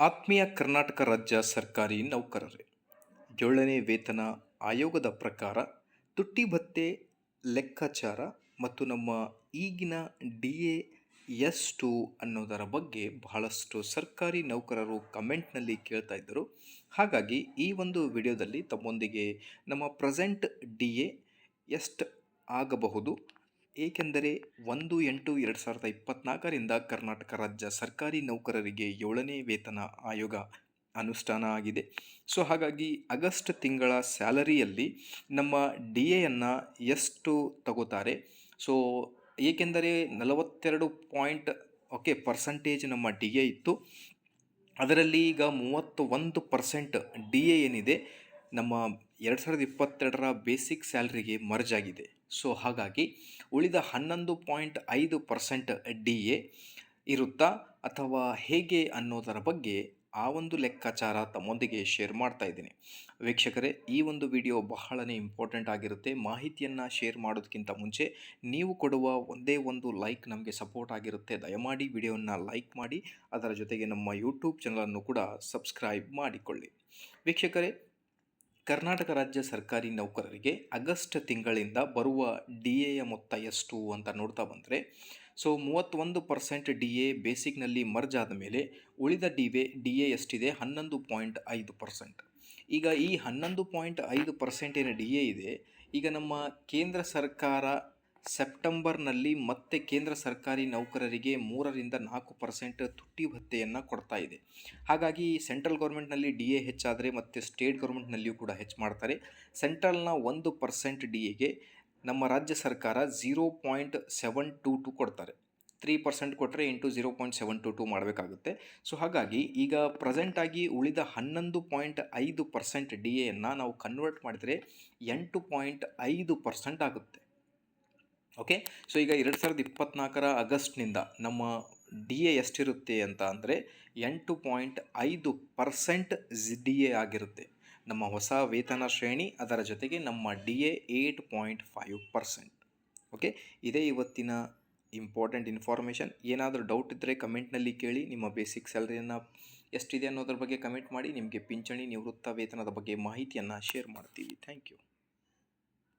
ಆತ್ಮೀಯ ಕರ್ನಾಟಕ ರಾಜ್ಯ ಸರ್ಕಾರಿ ನೌಕರರೇ ಏಳನೇ ವೇತನ ಆಯೋಗದ ಪ್ರಕಾರ ತುಟ್ಟಿ ಭತ್ತೆ ಲೆಕ್ಕಾಚಾರ ಮತ್ತು ನಮ್ಮ ಈಗಿನ ಡಿ ಎ ಎಷ್ಟು ಅನ್ನೋದರ ಬಗ್ಗೆ ಬಹಳಷ್ಟು ಸರ್ಕಾರಿ ನೌಕರರು ಕಮೆಂಟ್ನಲ್ಲಿ ಕೇಳ್ತಾ ಇದ್ದರು. ಹಾಗಾಗಿ ಈ ಒಂದು ವಿಡಿಯೋದಲ್ಲಿ ತಮ್ಮೊಂದಿಗೆ ನಮ್ಮ ಪ್ರೆಸೆಂಟ್ ಡಿ ಎ ಎಷ್ಟು ಆಗಬಹುದು. ಏಕೆಂದರೆ ಒಂದು ಎಂಟು ಎರಡು ಸಾವಿರದ ಇಪ್ಪತ್ತ್ನಾಲ್ಕರಿಂದ ಕರ್ನಾಟಕ ರಾಜ್ಯ ಸರ್ಕಾರಿ ನೌಕರರಿಗೆ ಏಳನೇ ವೇತನ ಆಯೋಗ ಅನುಷ್ಠಾನ ಆಗಿದೆ. ಸೊ, ಹಾಗಾಗಿ ಆಗಸ್ಟ್ ತಿಂಗಳ ಸ್ಯಾಲರಿಯಲ್ಲಿ ನಮ್ಮ ಡಿ ಎಯನ್ನು ಎಷ್ಟು ತಗೋತಾರೆ? ಸೊ, ಏಕೆಂದರೆ ನಲವತ್ತೆರಡು ಪಾಯಿಂಟ್, ಓಕೆ, ಪರ್ಸಂಟೇಜ್ ನಮ್ಮ ಡಿ ಎ ಇತ್ತು. ಅದರಲ್ಲಿ ಈಗ ಮೂವತ್ತು ಒಂದು ಪರ್ಸೆಂಟ್ ಡಿ ಎ ಏನಿದೆ, ನಮ್ಮ ಎರಡು ಸಾವಿರದ ಇಪ್ಪತ್ತೆರಡರ ಬೇಸಿಕ್ ಸ್ಯಾಲ್ರಿಗೆ ಮರ್ಜ್ ಆಗಿದೆ. ಸೊ, ಹಾಗಾಗಿ ಉಳಿದ ಹನ್ನೊಂದು ಪಾಯಿಂಟ್ ಐದು ಪರ್ಸೆಂಟ್ ಡಿ ಎ ಇರುತ್ತಾ ಅಥವಾ ಹೇಗೆ ಅನ್ನೋದರ ಬಗ್ಗೆ ಆ ಒಂದು ಲೆಕ್ಕಾಚಾರ ತಮ್ಮೊಂದಿಗೆ ಶೇರ್ ಮಾಡ್ತಾ ಇದ್ದೀನಿ. ವೀಕ್ಷಕರೇ, ಈ ಒಂದು ವಿಡಿಯೋ ಬಹಳನೇ ಇಂಪಾರ್ಟೆಂಟ್ ಆಗಿರುತ್ತೆ. ಮಾಹಿತಿಯನ್ನು ಶೇರ್ ಮಾಡೋದಕ್ಕಿಂತ ಮುಂಚೆ ನೀವು ಕೊಡುವ ಒಂದೇ ಒಂದು ಲೈಕ್ ನಮಗೆ ಸಪೋರ್ಟ್ ಆಗಿರುತ್ತೆ. ದಯಮಾಡಿ ವಿಡಿಯೋವನ್ನು ಲೈಕ್ ಮಾಡಿ, ಅದರ ಜೊತೆಗೆ ನಮ್ಮ ಯೂಟ್ಯೂಬ್ ಚಾನಲನ್ನು ಕೂಡ ಸಬ್ಸ್ಕ್ರೈಬ್ ಮಾಡಿಕೊಳ್ಳಿ. ವೀಕ್ಷಕರೇ ಕರ್ನಾಟಕ ರಾಜ್ಯ ಸರ್ಕಾರಿ ನೌಕರರಿಗೆ ಆಗಸ್ಟ್ ತಿಂಗಳಿಂದ ಬರುವ ಡಿ ಎಯ ಮೊತ್ತ ಎಷ್ಟು ಅಂತ ನೋಡ್ತಾ ಬಂದರೆ, ಸೊ ಮೂವತ್ತೊಂದು ಪರ್ಸೆಂಟ್ ಡಿ ಎ ಬೇಸಿಕ್ನಲ್ಲಿ ಮರ್ಜ್ ಆದ ಮೇಲೆ ಉಳಿದ ಡಿ ವೆ ಡಿ ಎ ಎಷ್ಟಿದೆ? ಹನ್ನೊಂದು ಪಾಯಿಂಟ್ ಐದು ಪರ್ಸೆಂಟ್. ಈಗ ಈ ಹನ್ನೊಂದು ಪಾಯಿಂಟ್ ಐದು ಪರ್ಸೆಂಟಿನ ಡಿ ಎ ಇದೆ, ಈಗ ನಮ್ಮ ಕೇಂದ್ರ ಸರ್ಕಾರ ಸೆಪ್ಟೆಂಬರ್ನಲ್ಲಿ ಮತ್ತೆ ಕೇಂದ್ರ ಸರ್ಕಾರಿ ನೌಕರರಿಗೆ ಮೂರರಿಂದ ನಾಲ್ಕು ಪರ್ಸೆಂಟ್ ತುಟ್ಟಿ ಭತ್ಯೆಯನ್ನು ಕೊಡ್ತಾ ಇದೆ. ಹಾಗಾಗಿ ಸೆಂಟ್ರಲ್ ಗೌರ್ಮೆಂಟ್ನಲ್ಲಿ ಡಿ ಎ ಹೆಚ್ಚಾದರೆ ಮತ್ತು ಸ್ಟೇಟ್ ಗೌರ್ಮೆಂಟ್ನಲ್ಲಿಯೂ ಕೂಡ ಹೆಚ್ಚು ಮಾಡ್ತಾರೆ. ಸೆಂಟ್ರಲ್ನ ಒಂದು ಪರ್ಸೆಂಟ್ ಡಿ ಎಗೆ ನಮ್ಮ ರಾಜ್ಯ ಸರ್ಕಾರ zero point seven two two ಕೊಡ್ತಾರೆ. ತ್ರೀ ಪರ್ಸೆಂಟ್ ಕೊಟ್ಟರೆ into zero point seven two two ಮಾಡಬೇಕಾಗುತ್ತೆ. ಸೊ ಹಾಗಾಗಿ ಈಗ ಪ್ರೆಸೆಂಟಾಗಿ ಉಳಿದ ಹನ್ನೊಂದು ಪಾಯಿಂಟ್ ಐದು ಪರ್ಸೆಂಟ್ ಡಿ ಎನ್ನು ನಾವು ಕನ್ವರ್ಟ್ ಮಾಡಿದರೆ ಎಂಟು ಪಾಯಿಂಟ್ ಐದು ಪರ್ಸೆಂಟ್ ಆಗುತ್ತೆ. ಓಕೆ ಸೊ ಈಗ ಎರಡು ಸಾವಿರದ ಇಪ್ಪತ್ತ್ನಾಲ್ಕರ ಆಗಸ್ಟ್ನಿಂದ ನಮ್ಮ ಡಿ ಎ ಎಷ್ಟಿರುತ್ತೆ ಅಂತ ಅಂದರೆ ಎಂಟು ಪಾಯಿಂಟ್ ಐದು ಪರ್ಸೆಂಟ್ ಡಿ ಎ ಆಗಿರುತ್ತೆ. ನಮ್ಮ ಹೊಸ ವೇತನ ಶ್ರೇಣಿ ಅದರ ಜೊತೆಗೆ ನಮ್ಮ D A eight point five percent. Okay ಇದೇ ಇವತ್ತಿನ ಇಂಪಾರ್ಟೆಂಟ್ ಇನ್ಫಾರ್ಮೇಷನ್ ಏನಾದರೂ ಡೌಟ್ ಇದ್ದರೆ ಕಮೆಂಟ್ನಲ್ಲಿ ಕೇಳಿ, ನಿಮ್ಮ ಬೇಸಿಕ್ ಸ್ಯಾಲ್ರಿಯನ್ನು ಎಷ್ಟಿದೆ ಅನ್ನೋದ್ರ ಬಗ್ಗೆ ಕಮೆಂಟ್ ಮಾಡಿ, ನಿಮಗೆ ಪಿಂಚಣಿ ನಿವೃತ್ತ ವೇತನದ ಬಗ್ಗೆ ಮಾಹಿತಿಯನ್ನು ಶೇರ್ ಮಾಡ್ತೀವಿ. Thank you